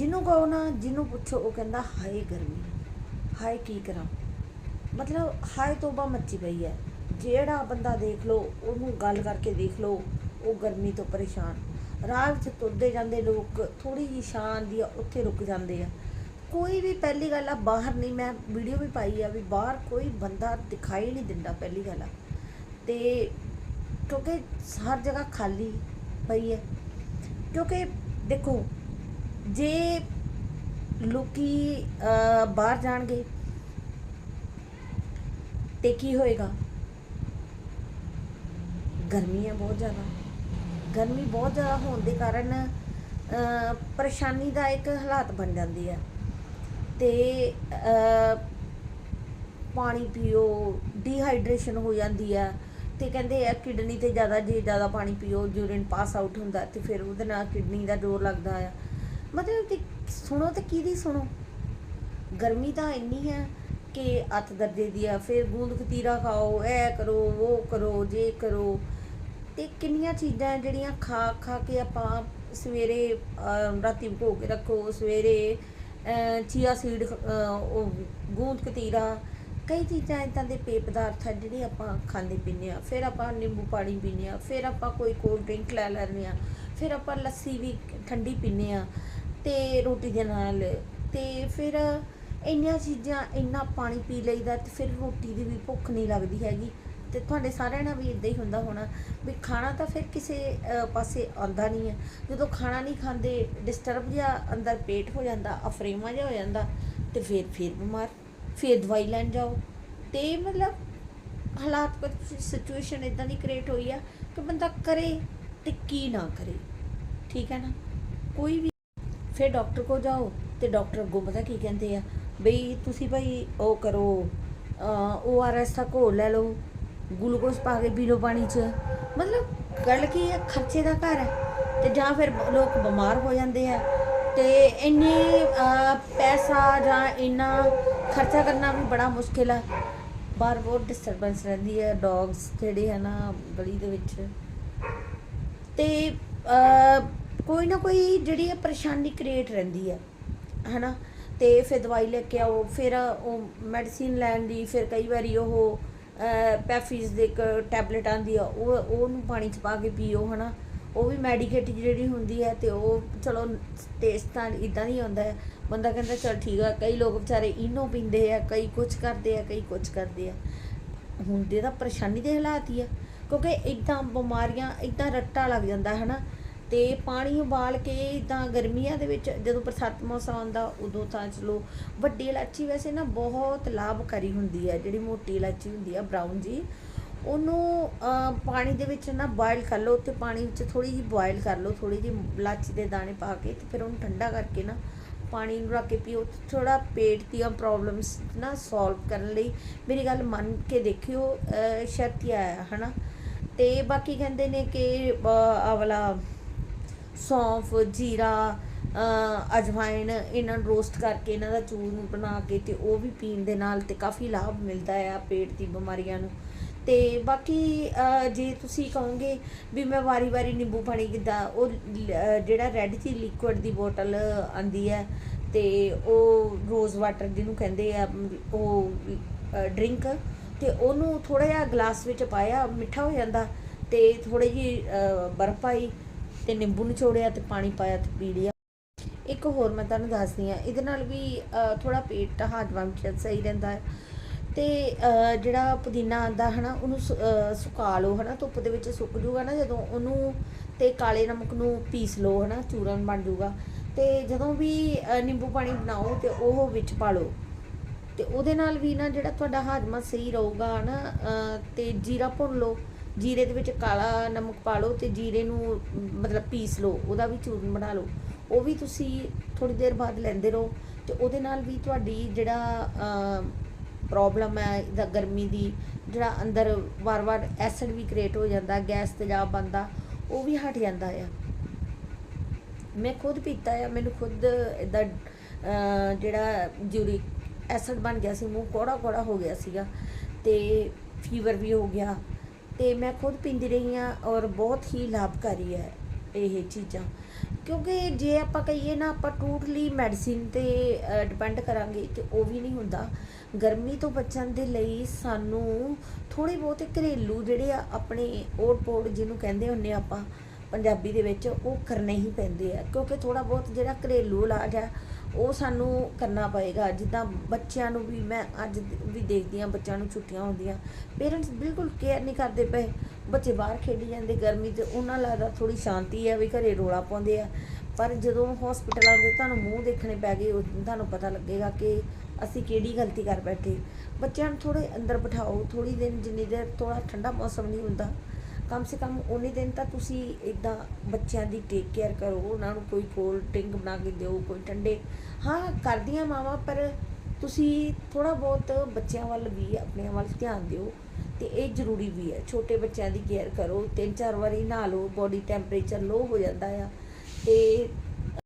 ਜਿਹਨੂੰ ਕਹੋ ਨਾ, ਜਿਹਨੂੰ ਪੁੱਛੋ, ਉਹ ਕਹਿੰਦਾ, ਹਾਏ ਗਰਮੀ, ਹਾਏ ਕੀ ਕਰਾਂ? ਮਤਲਬ ਹਾਏ ਤੋਬਾ ਮੱਚੀ ਪਈ ਹੈ। ਜਿਹੜਾ ਬੰਦਾ ਦੇਖ ਲਓ, ਉਹਨੂੰ ਗੱਲ ਕਰਕੇ ਦੇਖ ਲਓ, ਉਹ ਗਰਮੀ ਤੋਂ ਪਰੇਸ਼ਾਨ। ਰਾਹ ਵਿੱਚ ਤੁਰਦੇ ਜਾਂਦੇ ਲੋਕ ਥੋੜੀ ਜਿਹੀ ਛਾਂ ਆਉਂਦੀ ਆ, ਉੱਥੇ ਰੁਕ ਜਾਂਦੇ ਆ। ਕੋਈ ਵੀ ਪਹਿਲੀ ਗੱਲ ਆ, ਬਾਹਰ ਨਹੀਂ, ਮੈਂ ਵੀਡੀਓ ਵੀ ਪਾਈ ਆ ਵੀ ਬਾਹਰ ਕੋਈ ਬੰਦਾ ਦਿਖਾਈ ਨਹੀਂ ਦਿੰਦਾ ਪਹਿਲੀ ਗੱਲ ਆ। ਤੇ ਕਿਉਂਕਿ ਹਰ ਜਗ੍ਹਾ ਖਾਲੀ ਪਈ ਹੈ। ਕਿਉਂਕਿ ਦੇਖੋ ਜੇ ਲੋਕੀ ਬਾਹਰ ਜਾਣਗੇ, ਤੇ ਕੀ ਹੋਏਗਾ? ਗਰਮੀ ਹੈ ਬਹੁਤ ਜ਼ਿਆਦਾ। ਗਰਮੀ ਬਹੁਤ ਜ਼ਿਆਦਾ ਹੋਣ ਦੇ ਕਾਰਨ ਪਰੇਸ਼ਾਨੀ ਦਾ ਇੱਕ ਹਾਲਾਤ ਬਣ ਜਾਂਦੀ ਹੈ ਤੇ ਪਾਣੀ ਪੀਓ ਡੀਹਾਈਡਰੇਸ਼ਨ ਹੋ ਜਾਂਦੀ ਆ। ਤੇ ਕਹਿੰਦੇ ਆ, ਕਿਡਨੀ ਤੇ ਜ਼ਿਆਦਾ, ਜੇ ਜ਼ਿਆਦਾ ਪਾਣੀ ਪੀਓ ਯੂਰਿਨ ਪਾਸ ਆਊਟ ਹੁੰਦਾ, ਤੇ ਫਿਰ ਉਹਦੇ ਨਾਲ ਕਿਡਨੀ ਦਾ ਜ਼ੋਰ ਲੱਗਦਾ ਆ। ਮਤਲਬ ਕਿ ਸੁਣੋ ਤੇ ਕਿਹਦੀ ਸੁਣੋ? ਗਰਮੀ ਤਾਂ ਇੰਨੀ ਹੈ ਕਿ ਅੱਤ ਦਰਜੇ ਦੀ ਆ, ਫਿਰ ਗੂੰਦ ਕਤੀਰਾ ਖਾਓ, ਇਹ ਕਰੋ, ਉਹ ਕਰੋ, ਜੇ ਕਰੋ। ਤੇ ਕਿੰਨੀਆਂ ਚੀਜ਼ਾਂ ਜਿਹੜੀਆਂ ਖਾ ਖਾ ਕੇ ਆਪਾਂ ਸਵੇਰੇ ਰਾਤੀ ਭਗੋ ਕੇ ਰੱਖੋ, ਸਵੇਰੇ ਚੀਆ ਸੀਡ ਉਹ ਗੂੰਦ ਕਤੀਰਾ ਕਈ ਚੀਜ਼ਾਂ ਇਦਾਂ ਦੇ ਪੇ ਪਦਾਰਥ ਆ ਜਿਹੜੇ ਆਪਾਂ ਖਾਂਦੇ ਪੀਂਦੇ ਆ। ਫਿਰ ਆਪਾਂ ਨਿੰਬੂ ਪਾਣੀ ਪੀਂਦੇ ਆ, ਫਿਰ ਆਪਾਂ ਕੋਈ ਕੋਲਡ ਡਰਿੰਕ ਲੈ ਲੈਂਦੇ ਆ। ਫਿਰ ਆਪਾਂ ਲੱਸੀ ਵੀ ਠੰਡੀ ਪੀਂਦੇ ਆ। ਅਤੇ ਰੋਟੀ ਦੇ ਨਾਲ ਅਤੇ ਫਿਰ ਇੰਨੀਆਂ ਚੀਜ਼ਾਂ, ਇੰਨਾ ਪਾਣੀ ਪੀ ਲਈਦਾ ਅਤੇ ਫਿਰ ਰੋਟੀ ਦੀ ਵੀ ਭੁੱਖ ਨਹੀਂ ਲੱਗਦੀ ਹੈਗੀ। ਤੇ ਤੁਹਾਡੇ ਸਾਰਿਆਂ ਨਾਲ ਵੀ ਇਦਾਂ ਹੀ ਹੁੰਦਾ ਹੋਣਾ ਵੀ ਖਾਣਾ ਤਾਂ ਫਿਰ ਕਿਸੇ ਪਾਸੇ ਆਉਂਦਾ ਨਹੀਂ ਹੈ। ਜਦੋਂ ਖਾਣਾ ਨਹੀਂ ਖਾਂਦੇ ਡਿਸਟਰਬ ਜਿਹਾ ਅੰਦਰ ਪੇਟ ਹੋ ਜਾਂਦਾ ਅਫਰੇਮਾ ਜਿਹਾ ਹੋ ਜਾਂਦਾ ਤੇ ਫਿਰ ਫਿਰ ਬਿਮਾਰ, ਫਿਰ ਦਵਾਈ ਲੈਣ ਜਾਓ। ਤੇ ਮਤਲਬ ਹਾਲਾਤ ਕੁਝ ਸਿਚੁਏਸ਼ਨ ਇਦਾਂ ਦੀ ਕ੍ਰੀਏਟ ਹੋਈ ਆ ਕਿ ਬੰਦਾ ਕਰੇ ਤੇ ਕੀ ਨਾ ਕਰੇ। ਠੀਕ ਹੈ ਨਾ? ਕੋਈ ਵੀ ਫਿਰ ਡਾਕਟਰ ਕੋ ਜਾਓ ਤੇ ਡਾਕਟਰ ਅੱਗੋਂ ਪਤਾ ਕੀ ਕਹਿੰਦੇ ਆ, ਬਈ ਤੁਸੀਂ ਭਾਈ ਉਹ ਕਰੋ ਓ ਆਰ ਐਸ ਦਾ ਘੋਲ ਲੈ ਲਓ, ਗਲੂਕੋਜ਼ ਪਾ ਕੇ ਪੀ ਲਓ ਪਾਣੀ 'ਚ। ਮਤਲਬ ਗੱਲ ਕੀ ਹੈ ਖਰਚੇ ਦਾ ਘਰ ਹੈ ਤੇ ਜਾਂ ਫਿਰ ਲੋਕ ਬਿਮਾਰ ਹੋ ਜਾਂਦੇ ਆ। ਤੇ ਇੰਨੀ ਪੈਸਾ ਜਾਂ ਇੰਨਾ ਖਰਚਾ ਕਰਨਾ ਵੀ ਬੜਾ ਮੁਸ਼ਕਿਲ ਆ। ਬਾਹਰ ਬਹੁਤ ਡਿਸਟਰਬੈਂਸ ਰਹਿੰਦੀ ਹੈ ਡੌਗਸ ਜਿਹੜੇ ਹੈ ਨਾ, ਗਲੀ ਦੇ ਵਿੱਚ। ਤੇ ਕੋਈ ਨਾ ਕੋਈ ਜਿਹੜੀ ਹੈ ਪਰੇਸ਼ਾਨੀ ਕ੍ਰੀਏਟ ਰਹਿੰਦੀ ਹੈ, ਹਨਾ? ਤੇ ਫਿਰ ਦਵਾਈ ਲੈ ਕੇ ਆਓ, ਫਿਰ ਉਹ ਮੈਡੀਸਿਨ ਲੈਣ ਦੀ, ਫਿਰ ਕਈ ਵਾਰੀ ਉਹ ਪੈਫੀਸ ਦੇ ਇੱਕ ਟੈਬਲੇਟ ਆਂਦੀ ਆ, ਉਹ, ਉਹਨੂੰ ਪਾਣੀ ਚ ਪਾ ਕੇ ਪੀਓ, ਹਨਾ? ਉਹ ਵੀ ਮੈਡੀਕੇਟ ਜਿਹੜੀ ਹੁੰਦੀ ਹੈ ਤੇ ਉਹ ਚਲੋ ਟੇਸਟ ਤਾਂ ਇਦਾਂ ਨਹੀਂ ਆਉਂਦਾ ਹੈ। ਬੰਦਾ ਕਹਿੰਦਾ, ਚਲ ਠੀਕ ਆ। ਕਈ ਲੋਕ ਵਿਚਾਰੇ ਇਨੋ ਪੀਂਦੇ ਆ, ਕਈ ਕੁਝ ਕਰਦੇ ਆ, ਕਈ ਕੁਝ ਕਰਦੇ ਆ। ਹੁਣ ਦੇ ਤਾਂ ਪਰੇਸ਼ਾਨੀ ਦੇ ਹਾਲਾਤ ਹੀ ਆ, ਕਿਉਂਕਿ ਇਦਾਂ ਬਿਮਾਰੀਆਂ ਇਦਾਂ ਰੱਟਾ ਲੱਗ ਜਾਂਦਾ ਹੈ ਨਾ ਤੇ ਪਾਣੀ ਉਬਾਲ ਕੇ ਇਦਾਂ ਗਰਮੀਆਂ ਦੇ ਵਿੱਚ ਜਦੋਂ ਬਰਸਾਤ ਮੌਸਮ ਆਉਂਦਾ ਉਦੋਂ ਤਾਂ ਚਲੋ ਵੱਡੀ ਇਲਾਚੀ ਵੈਸੇ ਨਾ ਬਹੁਤ ਲਾਭਕਾਰੀ ਹੁੰਦੀ ਹੈ ਜਿਹੜੀ ਮੋਟੀ ਇਲਾਚੀ ਹੁੰਦੀ ਆ ਬਰਾਊਨ ਜੀ। ਉਹਨੂੰ ਪਾਣੀ ਦੇ ਵਿੱਚ ਨਾ ਬੋਇਲ ਕਰ ਲਓ ਤੇ ਪਾਣੀ ਵਿੱਚ ਥੋੜੀ ਜਿਹੀ ਬੋਇਲ ਕਰ ਲਓ ਥੋੜੀ ਜਿਹੀ ਇਲਾਚੀ ਦੇ ਦਾਣੇ ਪਾ ਕੇ ਤੇ ਫਿਰ ਉਹਨੂੰ ਠੰਡਾ ਕਰਕੇ ਨਾ ਪਾਣੀ ਨੂੰ ਰੱਖ ਕੇ ਪੀਓ ਥੋੜਾ ਪੇਟ ਦੀਆਂ ਪ੍ਰੋਬਲਮਸ ਨਾ ਸੋਲਵ ਕਰਨ ਲਈ ਮੇਰੀ ਗੱਲ ਮੰਨ ਕੇ ਦੇਖਿਓ ਅਹ, ਸ਼ਰਤ ਹੀ ਆਇਆ ਹਨਾ। ਤੇ ਬਾਕੀ ਕਹਿੰਦੇ ਨੇ ਕਿ ਅਹ, ਸੌਂਫ ਜੀਰਾ ਅ, ਅਜਵਾਇਣ ਇਹਨਾਂ ਨੂੰ ਰੋਸਟ ਕਰਕੇ ਇਹਨਾਂ ਦਾ ਚੂਰਨ ਬਣਾ ਕੇ ਤੇ ਉਹ ਵੀ ਪੀਣ ਦੇ ਨਾਲ ਤੇ ਕਾਫੀ ਲਾਭ ਮਿਲਦਾ ਆ ਪੇਟ ਦੀ ਬਿਮਾਰੀਆਂ ਨੂੰ। ਤੇ ਬਾਕੀ ਜੇ ਤੁਸੀਂ ਕਹੋਗੇ ਵੀ ਮੈਂ ਵਾਰੀ-ਵਾਰੀ ਨਿੰਬੂ ਪਾਣੀ ਕਿੱਦਾਂ ਉਹ ਜਿਹੜਾ ਰੈੱਡ ਚੀ ਲਿਕੁਇਡ ਦੀ ਬੋਟਲ ਆਂਦੀ ਹੈ ਤੇ ਉਹ ਰੋਜ਼ ਵਾਟਰ ਜਿਹਨੂੰ ਕਹਿੰਦੇ ਆ ਉਹ ਡਰਿੰਕ ਤੇ ਉਹਨੂੰ ਥੋੜਾ ਜਿਹਾ ਗਲਾਸ ਵਿੱਚ ਪਾਇਆ ਮਿੱਠਾ ਹੋ ਜਾਂਦਾ ਤੇ ਥੋੜੀ ਜੀ ਬਰਫ਼ ਪਾਈ ਤੇ ਨਿੰਬੂ ਨਿਚੋੜਿਆ ਤੇ ਪਾਣੀ ਪਾਇਆ ਤੇ ਪੀ ਲਿਆ। ਇੱਕ ਹੋਰ ਮੈਂ ਤੁਹਾਨੂੰ ਦੱਸਦੀ ਆ ਇਹਦੇ ਨਾਲ ਵੀ ਥੋੜਾ ਪੇਟ ਹਾਜ਼ਮਾ ਵੀ ਸਹੀ ਰਹਿੰਦਾ ਹੈ। ਤੇ ਜਿਹੜਾ ਪੁਦੀਨਾ ਆਂਦਾ ਹਨਾ ਉਹਨੂੰ ਸੁ- ਅਹ, ਸੁਕਾ ਲਓ ਹਨਾ ਧੁੱਪ ਦੇ ਵਿੱਚ ਸੁੱਕ ਜੂਗਾ ਨਾ ਜਦੋਂ ਉਹਨੂੰ ਤੇ ਕਾਲੇ ਨਮਕ ਨੂੰ ਪੀਸ ਲਓ ਹਨਾ ਚੂਰਨ ਬਣ ਜੂਗਾ। ਤੇ ਜਦੋਂ ਵੀ ਨਿੰਬੂ ਪਾਣੀ ਬਣਾਓ ਤੇ ਉਹ ਵਿੱਚ ਪਾ ਲਓ। ਤੇ ਉਹਦੇ ਨਾਲ ਵੀ ਨਾ ਜਿਹੜਾ ਤੁਹਾਡਾ ਹਾਜ਼ਮਾ ਸਹੀ ਰਹੂਗਾ ਨਾ ਅਹ, ਤੇ ਜੀਰਾ ਭੁੰਨ ਲਓ। ਜੀਰੇ ਦੇ ਵਿੱਚ ਕਾਲਾ ਨਮਕ ਪਾ ਲਓ ਤੇ ਜੀਰੇ ਨੂੰ, ਮਤਲਬ ਪੀਸ ਲਓ, ਉਹਦਾ ਵੀ ਚੂਰਨ ਬਣਾ ਲਓ। ਉਹ ਵੀ ਤੁਸੀਂ ਥੋੜੀ ਦੇਰ ਬਾਅਦ ਲੈਂਦੇ ਰਹੋ ਤੇ ਉਹਦੇ ਨਾਲ ਵੀ ਤੁਹਾਡੀ ਜਿਹੜਾ ਪ੍ਰੋਬਲਮ ਹੈ ਇਹਦਾ ਗਰਮੀ ਦੀ, ਜਿਹੜਾ ਅੰਦਰ ਵਾਰ-ਵਾਰ ਐਸਿਡ ਵੀ ਕ੍ਰੀਏਟ ਹੋ ਜਾਂਦਾ, ਗੈਸ ਤੇਜ਼ਾਬ ਬਣਦਾ ਉਹ ਵੀ ਹਟ ਜਾਂਦਾ ਆ। ਮੈਂ ਖੁਦ ਪੀਤਾ ਆ, ਮੈਨੂੰ ਖੁਦ ਇਦਾਂ ਜਿਹੜਾ ਜੂਰਿਕ ਐਸਿਡ ਬਣ ਗਿਆ ਸੀ, ਮੂੰਹ ਕੋੜਾ ਕੋੜਾ ਹੋ ਗਿਆ ਸੀਗਾ ਤੇ ਫੀਵਰ ਵੀ ਹੋ ਗਿਆ। ਤੇ ਮੈਂ ਖੁਦ ਪੀਂਦੀ ਰਹੀ ਹਾਂ ਔਰ ਬਹੁਤ ਹੀ ਲਾਭਕਾਰੀ ਹੈ ਇਹ ਚੀਜ਼ਾਂ। ਕਿਉਂਕਿ ਜੇ ਆਪਾਂ ਕਹੀਏ ਨਾ, ਆਪਾਂ ਟੋਟਲੀ ਮੈਡੀਸਿਨ ਤੇ ਡਿਪੈਂਡ ਕਰਾਂਗੇ ਤੇ ਉਹ ਵੀ ਨਹੀਂ ਹੁੰਦਾ। ਗਰਮੀ ਤੋਂ ਬਚਣ ਦੇ ਲਈ ਸਾਨੂੰ ਥੋੜੇ ਬਹੁਤੇ ਘਰੇਲੂ ਜਿਹੜੇ ਆ, ਆਪਣੇ ਓਟ ਪੋੜ ਜਿਹਨੂੰ ਕਹਿੰਦੇ ਹੁੰਨੇ ਆਪਾਂ, ਪੰਜਾਬੀ ਦੇ ਵਿੱਚ, ਉਹ ਕਰਨੇ ਹੀ ਪੈਂਦੇ ਆ। ਕਿਉਂਕਿ ਥੋੜਾ ਬਹੁਤ ਜਿਹੜਾ ਘਰੇਲੂ ਇਲਾਜ ਆ ਉਹ ਸਾਨੂੰ ਕਰਨਾ ਪਏਗਾ। ਜਿੱਦਾਂ ਬੱਚਿਆਂ ਨੂੰ ਵੀ ਮੈਂ ਅੱਜ ਵੀ ਦੇਖਦੀ ਆ ਬੱਚਿਆਂ ਨੂੰ ਛੁੱਟੀਆਂ ਹੁੰਦੀਆਂ। ਪੇਰੈਂਟਸ ਬਿਲਕੁਲ ਕੇਅਰ ਨਹੀਂ ਕਰਦੇ ਪਏ। ਬੱਚੇ ਬਾਹਰ ਖੇਡੀ ਜਾਂਦੇ ਗਰਮੀ 'ਚ। ਉਹਨਾਂ ਲੱਗਦਾ ਥੋੜੀ ਸ਼ਾਂਤੀ ਹੈ ਵੀ ਘਰੇ ਰੋਲਾ ਪਾਉਂਦੇ ਆ। ਪਰ ਜਦੋਂ ਹਸਪੀਟਲਾਂ ਦੇ ਤੁਹਾਨੂੰ ਮੂੰਹ ਦੇਖਣੇ ਪੈ ਗਏ ਤੁਹਾਨੂੰ ਪਤਾ ਲੱਗੇਗਾ ਕਿ ਅਸੀਂ ਕਿਹੜੀ ਗਲਤੀ ਕਰ ਬੈਠੇ। ਬੱਚਿਆਂ ਨੂੰ ਥੋੜੇ ਅੰਦਰ ਬਿਠਾਓ। ਥੋੜੀ ਦਿਨ ਜਿੰਨੀ ਦੇਰ ਥੋੜਾ ਠੰਡਾ ਮੌਸਮ ਨਹੀਂ ਹੁੰਦਾ ਕਮ ਸੇ ਕਮ ਉਨੀ ਦਿਨ ਤਾਂ ਤੁਸੀਂ ਇਦਾਂ ਬੱਚਿਆਂ ਦੀ ਟੇਕ ਕੇਅਰ ਕਰੋ, ਉਹਨਾਂ ਨੂੰ ਕੋਈ ਕੋਲਡ ਡਰਿੰਕ ਬਣਾ ਕੇ ਦਿਓ, ਕੋਈ ਠੰਡੇ। ਹਾਂ, ਕਰਦੀਆਂ ਮਾਵਾਂ, ਪਰ ਤੁਸੀਂ ਥੋੜਾ ਬਹੁਤ ਬੱਚਿਆਂ ਵੱਲ ਵੀ ਆਪਣੇ ਵੱਲ ਧਿਆਨ ਦਿਓ ਤੇ ਇਹ ਜ਼ਰੂਰੀ ਵੀ ਹੈ। ਛੋਟੇ ਬੱਚਿਆਂ ਦੀ ਕੇਅਰ ਕਰੋ, ਤਿੰਨ ਚਾਰ ਵਾਰੀ ਨਹਾ ਲਓ ਬੋਡੀ ਟੈਂਪਰੇਚਰ ਲੋ ਹੋ ਜਾਂਦਾ ਆ ਤੇ